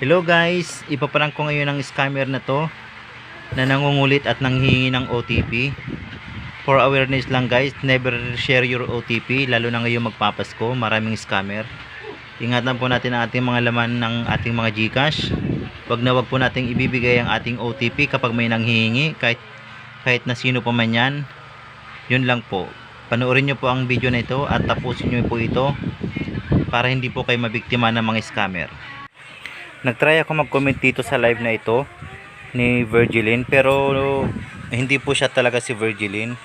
Hello guys, ipaparang ko ngayon ang scammer na to na nangungulit at nanghihingi ng OTP. For awareness lang guys, never share your OTP lalo na ngayon magpapasko, maraming scammer. Ingatan po natin ang ating mga laman ng ating mga GCash. Wag na wag po nating ibibigay ang ating OTP kapag may nanghihingi kahit kahit na sino pa man yan. Yun lang po. Panoorin nyo po ang video na ito at tapusin nyo po ito para hindi po kayo mabiktima ng mga scammer. Nagtry ako mag-comment dito sa live na ito ni Virgilin pero hindi po siya talaga si Virgilin.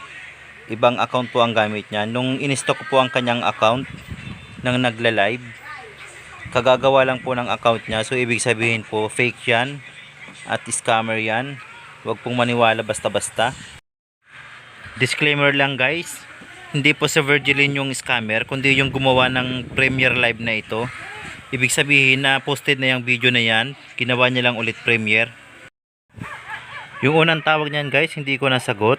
Ibang account po ang gamit niya. Nung in-stock ko po ang kanyang account nang nagla-live, kagagawa lang po ng account niya. So ibig sabihin po fake yan at scammer yan. Huwag pong maniwala basta-basta. Disclaimer lang guys, hindi po si Virgilin yung scammer, kundi yung gumawa ng Premiere Live na ito. Ibig sabihin na posted na yung video na yan, ginawa niya lang ulit Premiere. Yung unang tawag niyan guys, hindi ko nasagot.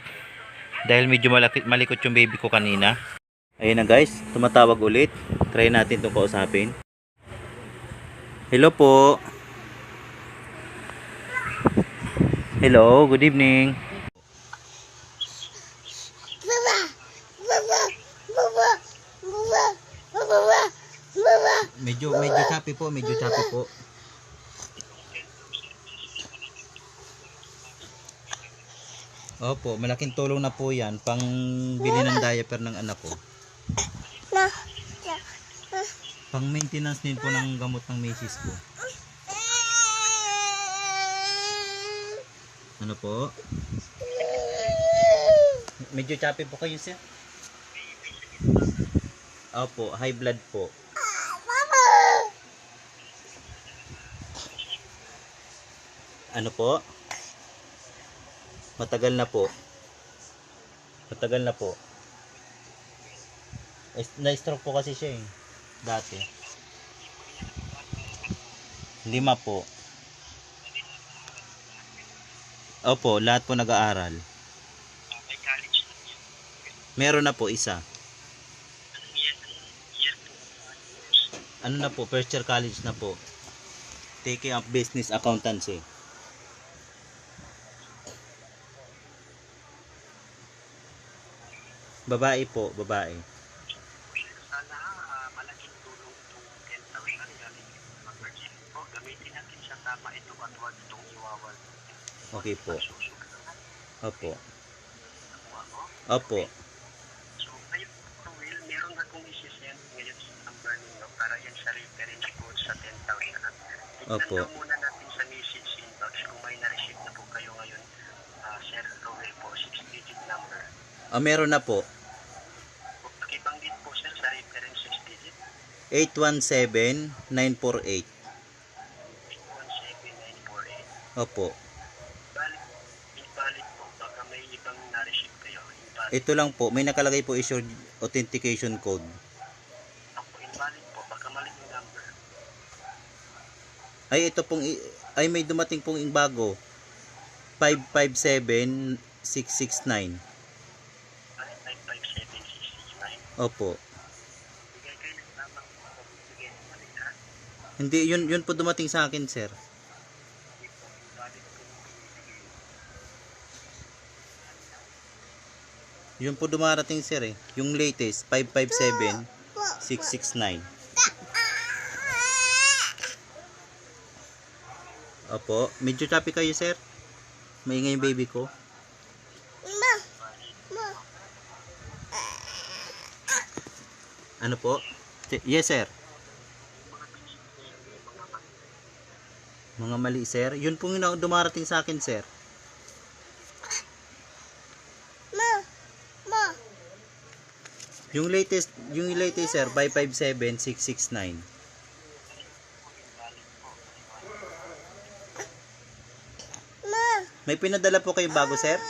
Dahil medyo malaki, malikot yung baby ko kanina. Ayun na guys, tumatawag ulit. Try natin itong kausapin. Hello po. Hello, good evening. Choppy po, medyo choppy po. Opo, malaking tulong na po 'yan pang bili ng diaper ng anak ko. Pang maintenance din po ng gamot ng misis ko. Ano po? Medyo choppy po kayo, sir. Opo, high blood po. Ano po? Matagal na po. Matagal na po. Na-stroke po kasi siya eh. Dati. Lima po. Opo, lahat po nag-aaral. Meron na po isa. Ano na po, first year college na po. Taking up business accountancy. Babae po, babae. sana ah, malaking tulong itong 10,000 galing mag-virgin po. Gamitin natin sa tama ito at huwag itong iwawal. Okay po. Opo. Opo. So, ngayon po, Will, meron akong isi-send ngayon sa number ninyo para yan sa reference code sa 10,000. Tignan Opo. daw muna natin sa message inbox kung may na-receive na po kayo ngayon. ah, Sir Rowell po, 6-digit number. Ah, meron na po. 817-948. Opo. Ito lang po, may nakalagay po is your authentication code. Ay ito pong ay may dumating pong ing bago. 557669. Opo. Hindi, yun, yun po dumating sa akin, sir. Yun po dumarating, sir, eh. Yung latest, 557669. Opo. Medyo choppy kayo, sir. Maingay yung baby ko. Ano po? Yes, sir. Mga mali, sir. Yun po yung dumarating sa akin, sir. Ma! Ma! Yung latest, yung latest, sir, 557669. Ma! May pinadala po kayo bago, sir?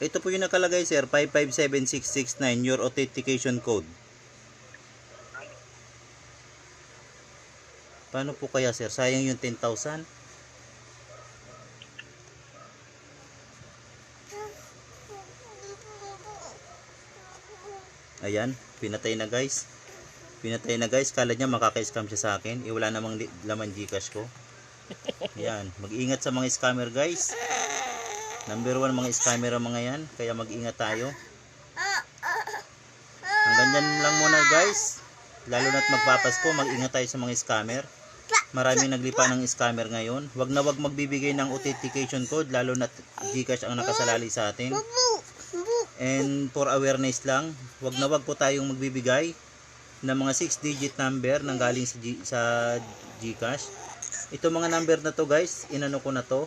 Ito po yung nakalagay, sir. 557669, your authentication code. Paano po kaya, sir? Sayang yung 10,000. Ayan, pinatay na guys. Pinatay na guys, kala niya makaka-scam siya sa akin. Eh, wala namang laman Gcash ko. Yan, mag-ingat sa mga scammer guys. Number one mga scammer mga yan, kaya mag-ingat tayo. Hanggang dyan lang muna guys. Lalo na't magpapasko, mag-ingat tayo sa mga scammer. Maraming naglipa ng scammer ngayon. Wag na wag magbibigay ng authentication code, lalo na't Gcash ang nakasalali sa atin. And for awareness lang, wag na wag po tayong magbibigay ng mga 6-digit number nang galing sa, G- sa GCash. Ito mga number na to guys, inano ko na to.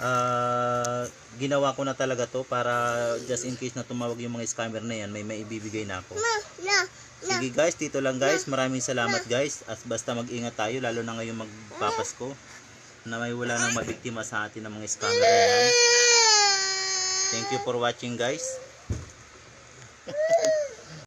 Ah, ginawa ko na talaga to para just in case na tumawag yung mga scammer na yan, may maibibigay na ako. Ma. Na. Sige guys, dito lang guys. Maraming salamat guys. At basta mag-ingat tayo, lalo na ngayong magpapasko na may wala nang mabiktima sa atin ng mga scammer na yan. Thank you for watching guys.